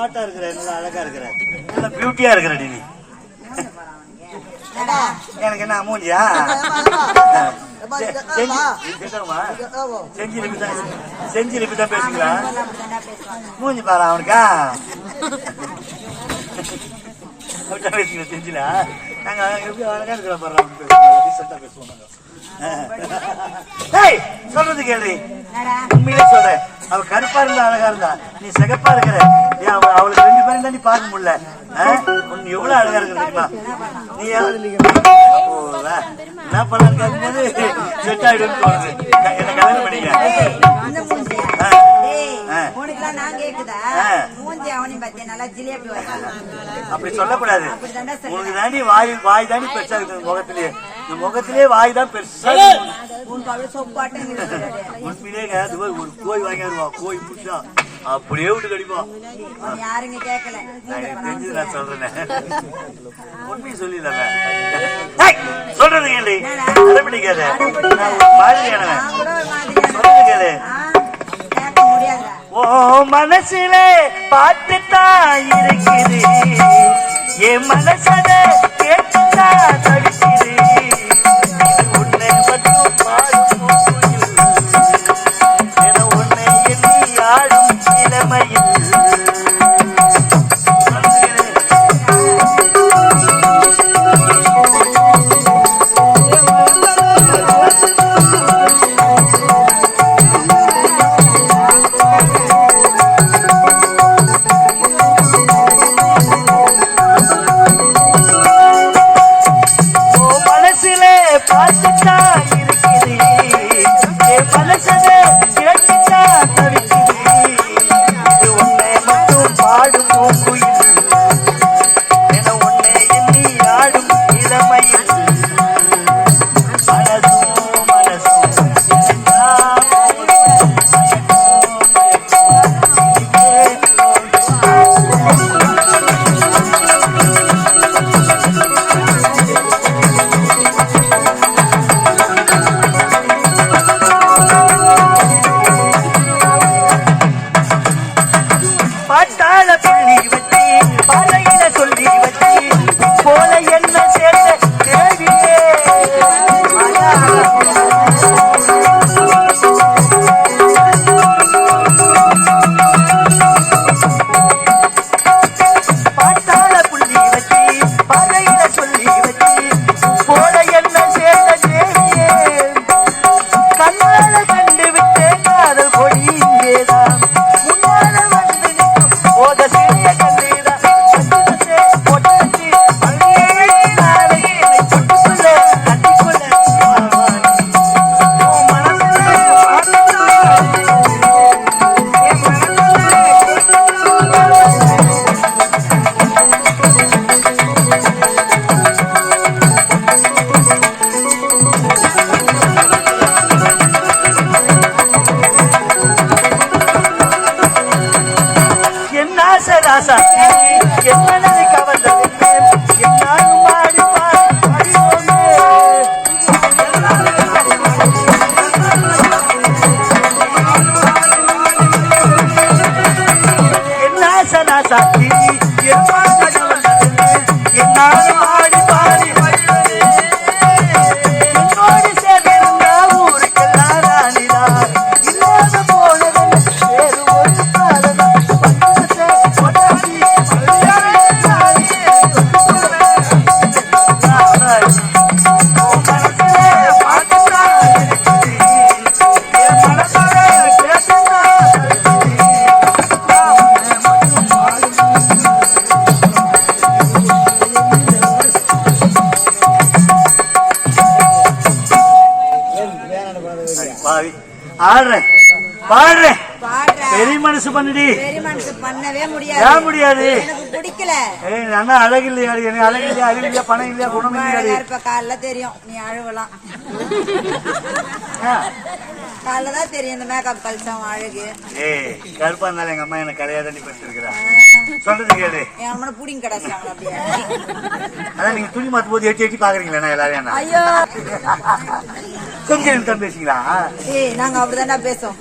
ஸ்மார்ட்டா இருக்கிற நல்லா அழகா இருக்கிற. நல்லா பியூட்டியா இருக்கிற நீ. எனக்கு என்ன மூஞ்சியா செஞ்சு செஞ்சு லிப்பி தான் பேசுங்களா மூஞ்சி பாரு அவனுக்கா. அப்படிதான் பேசுங்க செஞ்சில நாங்க எப்படி அழகா இருக்கிற பாரு பேசுவோம் நாங்க. சொல்றது கேள்வி உண்மையிலே சொல்றேன். அவ கருப்பா இருந்தா அழகா இருந்தா. நீ சிகப்பா இருக்கிற. நீ பார்க்க முடியல? உன் எவ்வளவு அழகா தெரியுமா? நீ வே, என்ன பண்ணலாம் கேட்கும்போது செட் ஆயிடும் தோணுது. என்ன கல்யாணம் பண்ணிக்க. அப்படி சொல்லக்கூடாது. உனக்கு தாண்டி வாய் வாய் தாண்டி பெருசா இருக்குது முகத்திலேயே இந்த முகத்திலேயே வாய் தான் பெருசா அது மாதிரி ஒரு கோய் வாங்கி வருவா கோய் பிடிச்சா. அப்படியே விட்டு கடிப்பா. உன்னை யாருங்க கேட்கல. தெரிஞ்சது நான் சொல்றேன். உண்மையை சொல்லிடல சொல்றது கேளு. அடம்பிடிக்காத. மாதிரியானவன். சொல்றது கேளு. ஓ மனசுல பார்த்துதான் இருக்குது. என் மனசத பாவி. ஆடுறேன் பாடுறேன் பாடுற. பெரிய மனசு பண்ணுடி. பெரிய மனசு பண்ணவே ஏன் முடியாது? முடியாது எனக்கு பிடிக்கல. ஏய் அண்ணா அழகு இல்லையா எனக்கு அழகு இல்லையா அறிவு இல்லையா பணம் இல்லையா குணம் இல்லையா இருப்ப காலைல தெரியும். நீ அழுவலாம். காலைல தான் தெரியும் இந்த மேக்கப் கல்ச்சம் அழகு. ஏய் கருப்பா இருந்தாலும் எங்க அம்மா என்ன கலையா தண்ணி படுத்திருக்கிறா சொல்றது கேளு. என் அம்மனை புடிங்க கடைசி அவங்கள அப்படியே. அதான் நீங்க துணி மாத்தும் போது எட்டி எட்டி பாக்குறீங்களா எல்லாரையும்? ஐயோ. கொஞ்சம் தான் பேசுங்களா ஏய் நாங்க அப்படிதான்டா பேசுவோம்